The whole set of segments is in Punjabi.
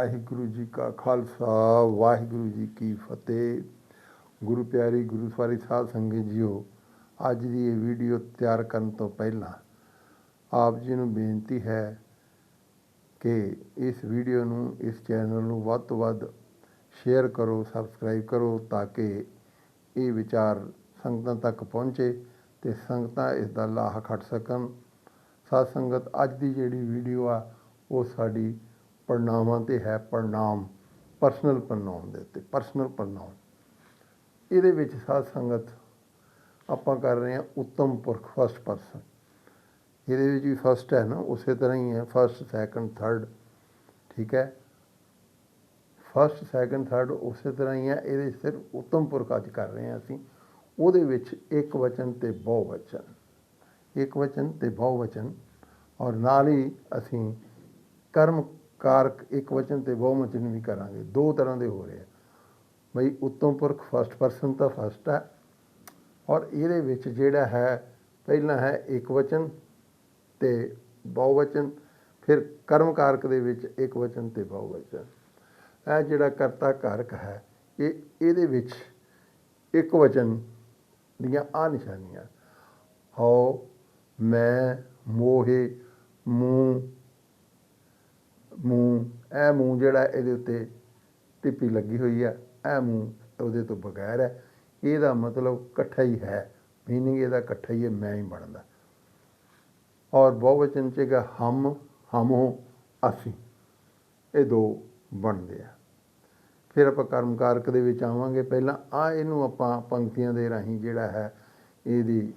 ਵਾਹਿਗੁਰੂ ਜੀ ਕਾ ਖਾਲਸਾ, ਵਾਹਿਗੁਰੂ ਜੀ ਕੀ ਫਤਿਹ। ਗੁਰੂ ਪਿਆਰੀ ਗੁਰੂ ਸਵਾਰੀ ਸਾਧ ਸੰਗਤ ਜੀਓ, ਅੱਜ ਦੀ ਇਹ ਵੀਡੀਓ ਤਿਆਰ ਕਰਨ ਤੋਂ ਪਹਿਲਾਂ ਆਪ ਜੀ ਨੂੰ ਬੇਨਤੀ ਹੈ ਕਿ ਇਸ ਵੀਡੀਓ ਨੂੰ, ਇਸ ਚੈਨਲ ਨੂੰ ਵੱਧ ਤੋਂ ਵੱਧ ਸ਼ੇਅਰ ਕਰੋ, ਸਬਸਕ੍ਰਾਈਬ ਕਰੋ ਤਾਂ ਕਿ ਇਹ ਵਿਚਾਰ ਸੰਗਤਾਂ ਤੱਕ ਪਹੁੰਚੇ ਤੇ ਸੰਗਤਾਂ ਇਸ ਦਾ ਲਾਹਾ ਖੱਟ ਸਕਣ। ਸਾਧ ਸੰਗਤ, ਅੱਜ ਦੀ ਜਿਹੜੀ ਵੀਡੀਓ ਆ, ਉਹ ਸਾਡੀ ਪ੍ਰਣਾਮਾਂ ਤੇ ਹੈ ਪ੍ਰਣਾਮ ਪਰਸਨਲ ਪ੍ਰਣਾਮ ਦੇ ਉੱਤੇ ਪਰਸਨਲ ਪ੍ਰਣਾਮ ਇਹਦੇ ਵਿੱਚ ਸਾਧ ਸੰਗਤ ਆਪਾਂ ਕਰ ਰਹੇ ਹਾਂ ਉੱਤਮ ਪੁਰਖ ਫਸਟ ਪਰਸਨ ਇਹਦੇ ਵਿੱਚ ਵੀ ਫਸਟ ਹੈ ਨਾ, ਉਸੇ ਤਰ੍ਹਾਂ ਹੀ ਹੈ ਫਸਟ ਸੈਕੰਡ ਥਰਡ ਠੀਕ ਹੈ? ਫਸਟ ਸੈਕੰਡ ਥਰਡ ਉਸੇ ਤਰ੍ਹਾਂ ਹੀ ਹੈ, ਇਹਦੇ ਸਿਰਫ ਉੱਤਮ ਪੁਰਖ ਅੱਜ ਕਰ ਰਹੇ ਹਾਂ ਅਸੀਂ। ਉਹਦੇ ਵਿੱਚ ਇੱਕ ਵਚਨ ਤੇ ਬਹੁ ਵਚਨ। ਇੱਕ ਵਚਨ ਤੇ ਬਹੁ ਵਚਨ। ਔਰ ਨਾਲ ਹੀ ਅਸੀਂ ਕਰਮ ਕਾਰਕ ਇੱਕ ਵਚਨ ਤੇ ਬਹੁਵਚਨ ਵੀ ਕਰਾਂਗੇ। ਦੋ ਤਰ੍ਹਾਂ ਦੇ ਹੋ ਰਹੇ ਆ। ਬਈ ਉੱਤਮ ਪੁਰਖ ਫਸਟ ਪਰਸਨ ਤਾਂ ਫਸਟ ਹੈ ਔਰ ਇਹਦੇ ਵਿੱਚ ਜਿਹੜਾ ਹੈ, ਪਹਿਲਾ ਹੈ ਇੱਕ ਵਚਨ ਤੇ ਬਹੁਵਚਨ, ਫਿਰ ਕਰਮ ਕਾਰਕ ਦੇ ਵਿੱਚ ਇੱਕ ਵਚਨ ਤੇ ਬਹੁਵਚਨ। ਇਹ ਜਿਹੜਾ ਕਰਤਾ ਕਾਰਕ ਹੈ, ਇਹ ਇਹਦੇ ਵਿੱਚ ਇੱਕ ਵਚਨ ਦੀਆਂ ਆ ਨਿਸ਼ਾਨੀਆਂ। ਹਉ, ਮੈਂ, ਮੋਹੇ, ਮੂੰਹ ਮੂੰਹ, ਇਹ ਮੂੰਹ ਜਿਹੜਾ ਇਹਦੇ ਉੱਤੇ ਟਿੱਪੀ ਲੱਗੀ ਹੋਈ ਹੈ ਇਹ ਮੂੰਹ ਉਹਦੇ ਤੋਂ ਬਗੈਰ ਹੈ। ਇਹਦਾ ਮਤਲਬ ਇਕੱਠਾ ਹੀ ਹੈ ਮੀਨਿੰਗ ਇਹਦਾ ਇਕੱਠਾ ਹੀ ਹੈ, ਮੈਂ ਹੀ ਬਣਦਾ। ਔਰ ਬਹੁਵਚਨ ਚ ਹੈਗਾ ਹਮ, ਹਮੋ, ਅਸੀਂ। ਇਹ ਦੋ ਬਣਦੇ ਆ। ਫਿਰ ਆਪਾਂ ਕਰਮ ਕਾਰਕ ਦੇ ਵਿੱਚ ਆਵਾਂਗੇ। ਪਹਿਲਾਂ ਆ ਇਹਨੂੰ ਆਪਾਂ ਪੰਕਤੀਆਂ ਦੇ ਰਾਹੀਂ ਜਿਹੜਾ ਹੈ, ਇਹਦੀ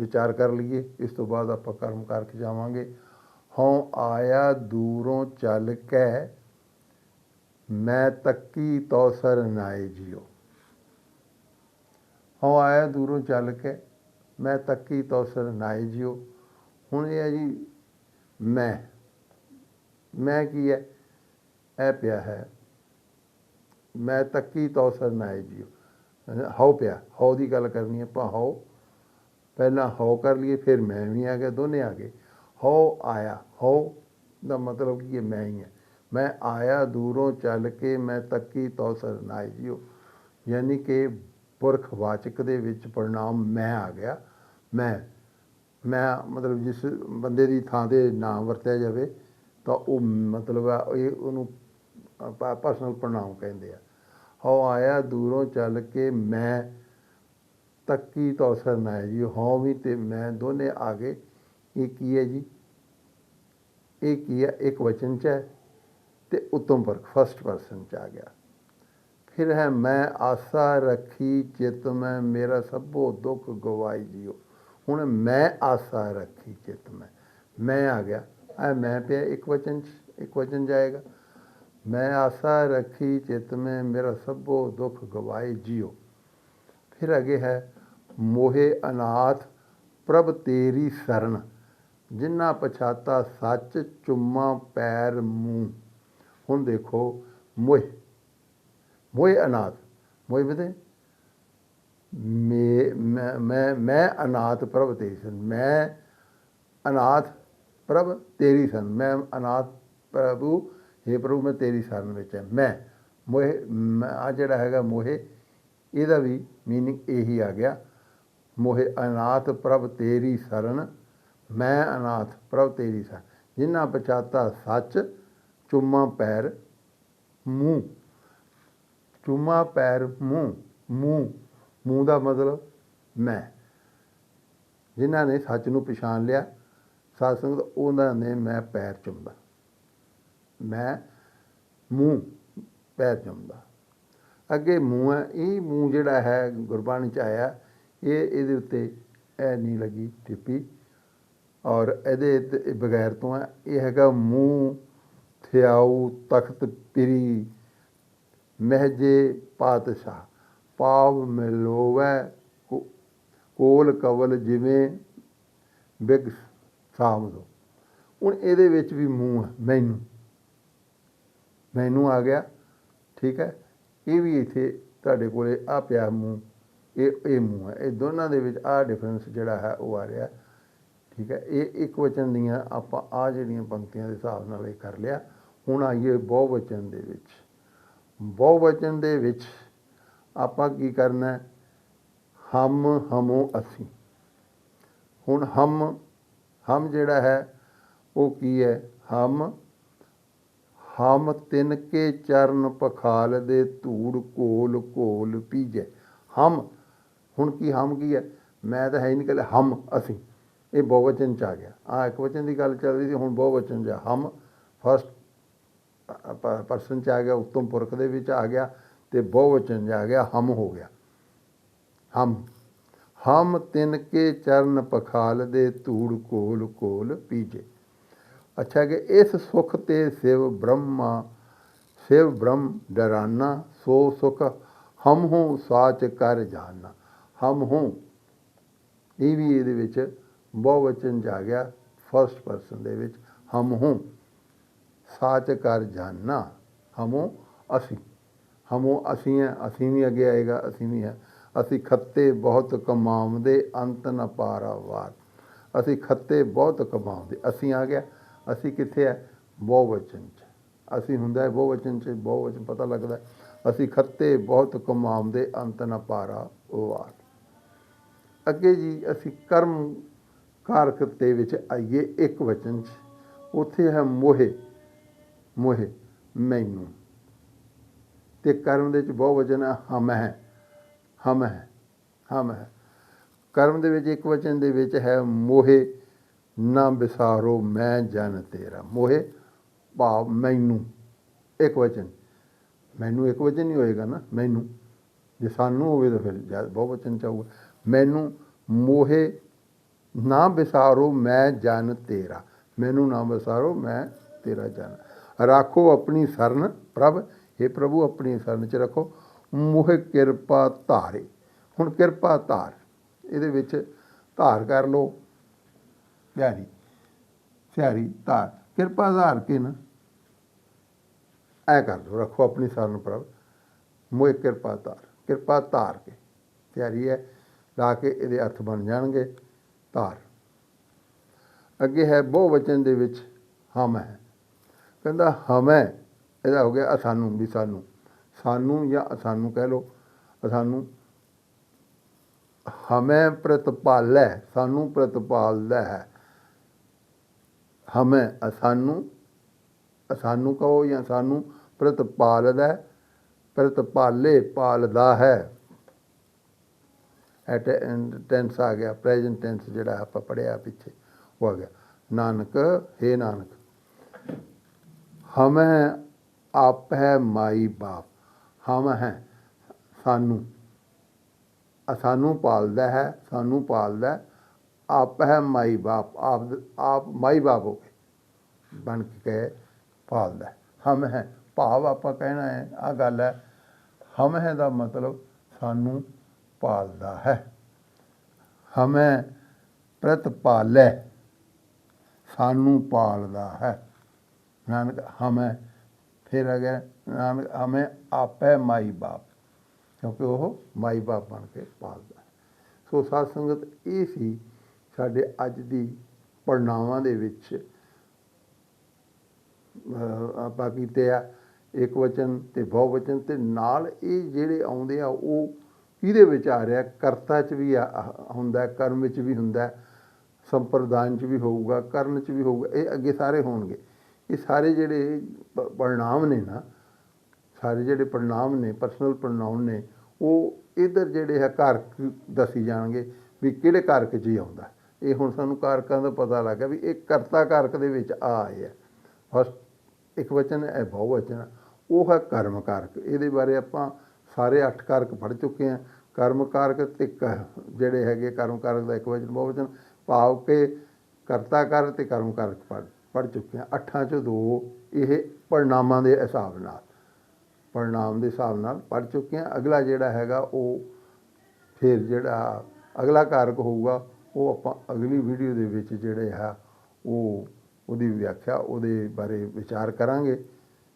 ਵਿਚਾਰ ਕਰ ਲਈਏ। ਇਸ ਤੋਂ ਬਾਅਦ ਆਪਾਂ ਕਰਮ ਕਾਰਕ ਜਾਵਾਂਗੇ ਹਉ ਆਇਆ ਦੂਰੋਂ ਚੱਲ ਕੇ, ਮੈਂ ਤੱਕੀ ਤੋ ਸਰ ਨਾਏ ਜਿਓ ਹਉ ਆਇਆ ਦੂਰੋਂ ਚੱਲ ਕੇ, ਮੈਂ ਤੱਕੀ ਤੋ ਸਰ ਨਾਏ ਜਿਓ ਹੁਣ ਇਹ ਹੈ ਜੀ, ਮੈਂ। ਮੈਂ ਕੀ ਹੈ? ਇਹ ਪਿਆ ਹੈ, ਮੈਂ ਤੱਕੀ ਤੋ ਸਰ ਨਾਏ ਜਿਓ ਹਉ ਪਿਆ, ਹਉ ਦੀ ਗੱਲ ਕਰਨੀ ਹੈ ਆਪਾਂ ਹਉ। ਪਹਿਲਾਂ ਹਉ ਕਰ ਲਈਏ, ਫਿਰ ਮੈਂ ਵੀ ਆ ਗਿਆ, ਦੋਨੇ ਆ ਗਏ। ਹੋ ਆਇਆ, ਹੋ ਦਾ ਮਤਲਬ ਕੀ ਹੈ, ਮੈਂ ਹੀ ਹੈ। ਮੈਂ ਆਇਆ ਦੂਰੋਂ ਚੱਲ ਕੇ, ਮੈਂ ਤੱਕੀ ਤੋ ਸਰ ਜੀਓ। ਯਾਨੀ ਕਿ ਪੁਰਖਵਾਚਕ ਦੇ ਵਿੱਚ ਪ੍ਰਣਾਮ ਮੈਂ ਆ ਗਿਆ। ਮੈਂ ਮੈਂ ਮਤਲਬ ਜਿਸ ਬੰਦੇ ਦੀ ਥਾਂ ਤੇ ਨਾਮ ਵਰਤਿਆ ਜਾਵੇ, ਤਾਂ ਉਹ ਮਤਲਬ ਆ, ਇਹ ਉਹਨੂੰ ਪਰਸਨਲ ਪ੍ਰਣਾਮ ਕਹਿੰਦੇ ਆ। ਹਉ ਆਇਆ ਦੂਰੋਂ ਚੱਲ ਕੇ, ਮੈਂ ਤੱਕੀ ਤੋ ਸਰ ਨਾਏ ਜੀ ਹਉ ਵੀ ਤੇ ਮੈਂ ਦੋਨੇ ਆ ਗਏ। ਇਹ ਕੀ ਹੈ ਜੀ? ਇਹ ਕੀ ਹੈ? ਇੱਕ ਵਚਨ ਚ ਹੈ ਤੇ ਉੱਤਮ ਪੁਰਖ ਫਸਟ ਪਰਸਨ ਚ ਆ ਗਿਆ। ਫਿਰ ਹੈ, ਮੈਂ ਆਸਾ ਰੱਖੀ ਚਿਤ ਮੈਂ, ਮੇਰਾ ਸਭੋ ਦੁੱਖ ਗਵਾਈ ਜਿਓ ਹੁਣ ਮੈਂ ਆਸਾ ਰੱਖੀ ਚਿਤ ਮੈਂ। ਮੈਂ ਆ ਗਿਆ। ਐ ਮੈਂ ਪਿਆ, ਇੱਕ ਵਚਨ ਚ, ਇੱਕ ਵਚਨ ਜਾਏਗਾ। ਮੈਂ ਆਸਾ ਰੱਖੀ ਚਿਤ ਮੈਂ, ਮੇਰਾ ਸਭੋ ਦੁੱਖ ਗਵਾਈ ਜਿਓ ਫਿਰ ਅਗੇ ਹੈ, ਮੋਹੇ ਅਨਾਥ ਪ੍ਰਭ ਤੇਰੀ ਸਰਨ। ਜਿਨ੍ਹਾਂ ਪਛਾਤਾ ਸੱਚ, ਚੁੰਮਾ, ਪੈਰ, ਮੂੰਹ। ਹੁਣ ਦੇਖੋ, ਮੋਹ। ਮੋਹ ਅਨਾਥ। ਮੋਹ ਬਤੇ? ਮੈਂ ਮੈਂ ਮੈਂ ਮੈਂ ਅਨਾਥ ਪ੍ਰਭ ਤੇਰੀ ਸਰਨ ਮੈਂ ਅਨਾਥ ਪ੍ਰਭ ਤੇਰੀ ਸਰਨ ਮੈਂ ਅਨਾਥ ਪ੍ਰਭੂ हे ਪ੍ਰਭੂ, ਮੈਂ ਤੇਰੀ ਸ਼ਰਨ ਵਿੱਚ ਹੈ। ਮੈਂ ਮੋਹ ਆ ਜਿਹੜਾ ਹੈਗਾ ਮੋਹੇ, ਇਹਦਾ ਵੀ ਮੀਨਿੰਗ ਇਹੀ ਆ ਗਿਆ। ਮੋਹੇ ਅਨਾਥ ਪ੍ਰਭ ਤੇਰੀ ਸ਼ਰਨ ਮੈਂ ਅਨਾਥ, ਪ੍ਰਭ ਤੇਰੀ ਸ਼ਰਨ ਜਿਨ੍ਹਾਂ ਪਛਾਤਾ ਸੱਚ, ਚੁੰਮਾ ਪੈਰ, ਮੂੰਹ। ਚੁੰਮਾ ਪੈਰ, ਮੂੰਹ ਮੂੰਹ। ਮੂੰਹ ਦਾ ਮਤਲਬ ਮੈਂ। ਜਿਨ੍ਹਾਂ ਨੇ ਸੱਚ ਨੂੰ ਪਛਾਣ ਲਿਆ ਸਾਧ ਸੰਗਤ ਉਹਨਾਂ ਨੇ ਮੈਂ ਪੈਰ ਚੁੰਮਦਾ। ਮੈਂ ਮੂੰਹ, ਪੈਰ ਚੁੰਮਦਾ। ਅੱਗੇ ਮੂੰਹ ਹੈ, ਇਹ ਮੂੰਹ ਜਿਹੜਾ ਹੈ ਗੁਰਬਾਣੀ ਚ ਆਇਆ, ਇਹ ਇਹਦੇ ਉੱਤੇ ਐ ਨਹੀਂ ਲੱਗੀ ਟਿੱਪੀ। ਔਰ ਇਹਦੇ ਬਗੈਰ ਤੋਂ ਹੈ, ਇਹ ਹੈਗਾ ਮੂੰਹ, ਥਿਆਉ, ਤਖਤ, ਪਿਰੀ, ਮਹਿਜੇ, ਪਾਤਸ਼ਾਹ। ਪਾਵ ਮਿਲੋਵੈ ਕੋਲ ਕਵਲ ਜਿਵੇਂ ਬਿਗ ਸਾਮਦੋ ਹੁਣ ਇਹਦੇ ਵਿੱਚ ਵੀ ਮੂੰਹ ਹੈ, ਮੈਨੂੰ। ਮੈਨੂੰ ਆ ਗਿਆ, ਠੀਕ ਹੈ? ਇਹ ਵੀ ਇੱਥੇ ਤੁਹਾਡੇ ਕੋਲੇ ਆ ਪਿਆ ਮੂੰਹ, ਇਹ ਇਹ ਮੂੰਹ ਹੈ। ਇਹ ਦੋਨਾਂ ਦੇ ਵਿੱਚ ਆ ਡਿਫਰੈਂਸ ਜਿਹੜਾ ਹੈ, ਉਹ ਆ ਰਿਹਾ। ਠੀਕ ਹੈ, ਇਹ ਇੱਕ ਵਚਨ ਦੀਆਂ ਆਪਾਂ ਆ ਜਿਹੜੀਆਂ ਪੰਕਤੀਆਂ ਦੇ ਹਿਸਾਬ ਨਾਲ ਇਹ ਕਰ ਲਿਆ, ਹੁਣ ਆਈਏ ਬਹੁਵਚਨ ਦੇ ਵਿੱਚ। ਬਹੁਵਚਨ ਦੇ ਵਿੱਚ ਆਪਾਂ ਕੀ ਕਰਨਾ ਹਮ ਹਮੋ ਅਸੀਂ। ਹੁਣ ਹਮ ਹਮ ਜਿਹੜਾ ਹੈ, ਉਹ ਕੀ ਹੈ? ਹਮ ਹਮ ਤਿੰਨ ਕੇ ਚਰਨ ਪਖਾਲ ਦੇ ਧੂੜ ਕੋਲ ਕੋਲ ਪੀਜੈ। ਹਮ, ਹੁਣ ਕੀ ਹਮ ਕੀ ਹੈ? ਮੈਂ ਤਾਂ ਹੈ ਹੀ ਨਹੀਂ ਕਹਿੰਦਾ ਹਮ ਅਸੀਂ। ਇਹ ਬਹੁਵਚਨ ਚ ਆ ਗਿਆ। ਆ ਇੱਕ ਵਚਨ ਦੀ ਗੱਲ ਚੱਲ ਰਹੀ ਸੀ, ਹੁਣ ਬਹੁਵਚਨ ਚ ਹਮ ਫਸਟ ਪਰਸਨ ਚ ਆ ਗਿਆ, ਉੱਤਮ ਪੁਰਖ ਦੇ ਵਿੱਚ ਆ ਗਿਆ ਤੇ ਬਹੁਵਚਨ ਚ ਆ ਗਿਆ, ਹਮ ਹੋ ਗਿਆ। ਹਮ। ਹਮ ਤਿੰਨ ਕੇ ਚਰਨ ਪਖਾਲ ਦੇ ਧੂੜ ਕੋਲ ਕੋਲ ਪੀਜੇ। ਅੱਛਾ ਕਿ ਇਸ ਸੁਖ ਤੇ ਸਿਵ ਬ੍ਰਹਮਾ, ਸਿਵ ਬ੍ਰਹਮ ਡਰਾਨਾ, ਸੋ ਸੁਖ ਹਮ ਹੂੰ ਸਾਚ ਕਰ ਜਾਣਾ ਹਮ ਹੂੰ। ਇਹ ਵੀ ਇਹਦੇ ਵਿੱਚ ਬਹੁਵਚਨ ਜਾ ਗਿਆ ਫਸਟ ਪਰਸਨ ਦੇ ਵਿੱਚ, ਹਮ ਹੂੰ, ਸਾਚ ਕਰ ਜਾਣਾ ਹਮੋ ਅਸੀਂ ਹਮੋ ਅਸੀਂ ਹੈ, ਅਸੀਂ ਵੀ ਅੱਗੇ ਆਏਗਾ, ਅਸੀਂ ਵੀ ਹੈ, ਅਸੀਂ ਖੱਤੇ ਬਹੁਤ ਕਮਾਉਂਦੇ, ਅੰਤ ਨ ਪਾਰਾਵਾਰ, ਅਸੀਂ ਖੱਤੇ ਬਹੁਤ ਕਮਾਉਂਦੇ, ਅਸੀਂ ਆ ਗਿਆ, ਅਸੀਂ ਕਿੱਥੇ ਹੈ, ਬਹੁਵਚਨ ਚ, ਅਸੀਂ ਹੁੰਦਾ ਹੈ ਬਹੁਵਚਨ ਚ, ਬਹੁਵਚਨ ਪਤਾ ਲੱਗਦਾ ਅਸੀਂ ਖੱਤੇ ਬਹੁਤ ਕਮਾਉਂਦੇ, ਅੰਤ ਨ ਪਾਰਾ ਵਾਰ ਅੱਗੇ ਜੀ ਅਸੀਂ ਕਰਮ ਕਾਰਕ ਦੇ ਵਿੱਚ ਆਈਏ ਇੱਕ ਵਚਨ ਚ। ਉੱਥੇ ਹੈ ਮੋਹੇ ਮੋਹੇ ਮੈਨੂੰ। ਤੇ ਕਰਮ ਦੇ ਵਿੱਚ ਬਹੁ ਵਚਨ ਹੈ ਹਮ ਹੈ ਹਮ ਹੈ ਹਮ ਹੈ। ਕਰਮ ਦੇ ਵਿੱਚ ਇੱਕ ਵਚਨ ਦੇ ਵਿੱਚ ਹੈ ਮੋਹੇ, ਨਾ ਵਿਸਾਰੋ ਮੈਂ ਜਨ ਤੇਰਾ। ਮੋਹੇ, ਭਾਵ ਮੈਨੂੰ, ਇੱਕ ਵਚਨ। ਮੈਨੂੰ ਇੱਕ ਵਚਨ ਨਹੀਂ ਹੋਏਗਾ ਨਾ, ਮੈਨੂੰ। ਜੇ ਸਾਨੂੰ ਹੋਵੇ ਤਾਂ ਫਿਰ ਜਦ ਬਹੁ ਵਚਨ ਚਾਹੂਗਾ ਮੈਨੂੰ ਮੋਹੇ ਨਾ ਵਿਸਾਰੋ ਮੈਂ ਜਨ ਤੇਰਾ। ਮੈਨੂੰ ਨਾ ਵਿਸਾਰੋ, ਮੈਂ ਤੇਰਾ ਜਨ। ਰੱਖੋ ਆਪਣੀ ਸਰਨ ਪ੍ਰਭ। हे ਪ੍ਰਭੂ, ਆਪਣੀ ਸਰਨ ਚ ਰੱਖੋ। ਮੋਹ ਕਿਰਪਾ ਧਾਰੇ। ਹੁਣ ਕਿਰਪਾ ਧਾਰ। ਇਹਦੇ ਵਿੱਚ ਧਾਰ ਕਰ ਲੋ ਪਿਆਰੀ ਪਿਆਰੀ ਧਾਰ। ਕਿਰਪਾ ਧਾਰ ਕੇ ਨਾ ਐ ਕਰ ਲੋ ਰੱਖੋ ਆਪਣੀ ਸਰਨ ਪ੍ਰਭ। ਮੋਹ ਕਿਰਪਾ ਧਾਰ। ਕਿਰਪਾ ਧਾਰ ਕੇ। ਪਿਆਰੀ ਹੈ। ਲਾ ਕੇ ਇਹਦੇ ਅਰਥ ਬਣ ਜਾਣਗੇ। ਧਾਰ ਅੱਗੇ ਹੈ ਬਹੁ ਵਚਨ ਦੇ ਵਿੱਚ ਹਮ ਹੈ। ਕਹਿੰਦਾ ਹਮੈ ਇਹਦਾ ਹੋ ਗਿਆ ਅਸਾਨੂੰ ਵੀ ਸਾਨੂੰ। ਸਾਨੂੰ ਜਾਂ ਅਸਾਨੂੰ ਕਹਿ ਲੋ ਅਸਾਨੂੰ ਹਮੈ ਪ੍ਰਤਪਾਲੈ ਸਾਨੂੰ ਪ੍ਰਤਪਾਲਦਾ ਹੈ। ਹਮੈ ਅਸਾਨੂੰ ਅਸਾਨੂੰ ਕਹੋ ਜਾਂ ਸਾਨੂੰ ਪ੍ਰਤਪਾਲਦਾ ਹੈ, ਪ੍ਰਤਪਾਲੇ ਪਾਲਦਾ ਹੈ। ਐਟ ਟੈਂਸ ਆ ਗਿਆ ਪ੍ਰੈਜ਼ੈਂਟ ਟੈਂਸ ਜਿਹੜਾ ਆਪਾਂ ਪੜਿਆ ਪਿੱਛੇ, ਉਹ ਆ ਗਿਆ। ਨਾਨਕ, ਹੈ ਨਾਨਕ, ਹਮ ਹੈ ਆਪ ਹੈ ਮਾਈ ਬਾਪ, ਹਮ ਹੈ ਸਾਨੂੰ ਸਾਨੂੰ ਪਾਲਦਾ ਹੈ, ਸਾਨੂੰ ਪਾਲਦਾ ਆਪ ਹੈ ਮਾਈ ਬਾਪ, ਆਪ ਆਪ ਮਾਈ ਬਾਪ ਹੋ ਕੇ ਬਣ ਕੇ ਪਾਲਦਾ ਹਮ ਹੈ ਭਾਵ ਆਪਾਂ ਕਹਿਣਾ ਹੈ ਆ ਗੱਲ ਹੈ, ਹਮ ਹੈ ਦਾ ਮਤਲਬ ਸਾਨੂੰ ਪਾਲਦਾ ਹੈ। ਹਮੈ ਪ੍ਰਤਪਾਲੈ ਸਾਨੂੰ ਪਾਲਦਾ ਹੈ। ਨਾਨਕ ਹਮੈ, ਫਿਰ ਅਗਰ ਨਾਨਕ ਹਮੇ ਆਪੇ ਮਾਈ ਬਾਪ, ਕਿਉਂਕਿ ਉਹ ਮਾਈ ਬਾਪ ਬਣ ਕੇ ਪਾਲਦਾ ਹੈ। ਸੋ ਸਾਧ ਸੰਗਤ, ਇਹ ਸੀ ਸਾਡੇ ਅੱਜ ਦੀ ਪੜਨਾਵਾਂ ਦੇ ਵਿੱਚ ਆਪਾਂ ਕੀਤੇ ਆ ਇੱਕ ਵਚਨ ਤੇ ਬਹੁ ਵਚਨ ਤੇ ਨਾਲ ਇਹ ਜਿਹੜੇ ਆਉਂਦੇ ਆ, ਉਹ ਇਹਦੇ ਵਿੱਚ ਆ ਰਿਹਾ ਕਰਤਾ ਚ ਵੀ ਆ- ਹੁੰਦਾ ਕਰਮ ਵਿੱਚ ਵੀ ਹੁੰਦਾ ਹੈ, ਸੰਪਰਦਾਨ ਚ ਵੀ ਹੋਊਗਾ ਕਰਨ ਚ ਵੀ ਹੋਊਗਾ ਇਹ ਅੱਗੇ ਸਾਰੇ ਹੋਣਗੇ। ਇਹ ਸਾਰੇ ਜਿਹੜੇ ਪ- ਪਰਿਣਾਮ ਨੇ ਨਾ ਸਾਰੇ ਜਿਹੜੇ ਪਰਿਣਾਮ ਨੇ ਪਰਸਨਲ ਪ੍ਰੋਨਾਉਨ ਨੇ ਉਹ ਇਧਰ ਜਿਹੜੇ ਹੈ ਕਾਰਕ ਦੱਸੀ ਜਾਣਗੇ ਵੀ ਕਿਹੜੇ ਕਾਰਕ 'ਚ ਹੀ ਆਉਂਦਾ। ਇਹ ਹੁਣ ਸਾਨੂੰ ਕਾਰਕਾਂ ਦਾ ਪਤਾ ਲੱਗਾ ਵੀ ਇਹ ਕਰਤਾ ਕਾਰਕ ਦੇ ਵਿੱਚ ਆ ਆਏ ਆ ਫਸਟ ਇੱਕ ਵਚਨ ਹੈ ਬਹੁ ਵਚਨ ਉਹ ਹੈ ਕਰਮ ਕਾਰਕ। ਇਹਦੇ ਬਾਰੇ ਆਪਾਂ ਸਾਰੇ ਅੱਠ ਕਾਰਕ ਪੜ੍ਹ ਚੁੱਕੇ ਹਾਂ ਕਰਮ ਕਾਰਕ ਤੇ ਕ- ਜਿਹੜੇ ਹੈਗੇ ਕਰਮ ਕਾਰਕ ਦਾ ਇੱਕ ਵਚਨ ਬਹੁਵਚਨ ਭਾਵ ਕਿ ਕਰਤਾ ਕਾਰਕ ਤੇ ਕਰਮ ਕਾਰਕ ਪੜ ਪੜ੍ਹ ਚੁੱਕੇ ਹਾਂ ਅੱਠਾਂ ਚੋਂ ਦੋ ਇਹ ਪਰਿਣਾਮਾਂ ਦੇ ਹਿਸਾਬ ਨਾਲ ਪਰਿਣਾਮ ਦੇ ਹਿਸਾਬ ਨਾਲ ਪੜ੍ਹ ਚੁੱਕੇ ਹਾਂ ਅਗਲਾ ਜਿਹੜਾ ਹੈਗਾ ਉਹ ਫਿਰ ਜਿਹੜਾ ਅਗਲਾ ਕਾਰਕ ਹੋਊਗਾ, ਉਹ ਆਪਾਂ ਅਗਲੀ ਵੀਡੀਓ ਦੇ ਵਿੱਚ ਜਿਹੜੇ ਹੈ ਉਹ ਉਹਦੀ ਵਿਆਖਿਆ, ਉਹਦੇ ਬਾਰੇ ਵਿਚਾਰ ਕਰਾਂਗੇ।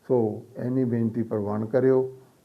ਸੋ ਐਨੀ ਬੇਨਤੀ ਪ੍ਰਵਾਨ ਕਰਿਓ।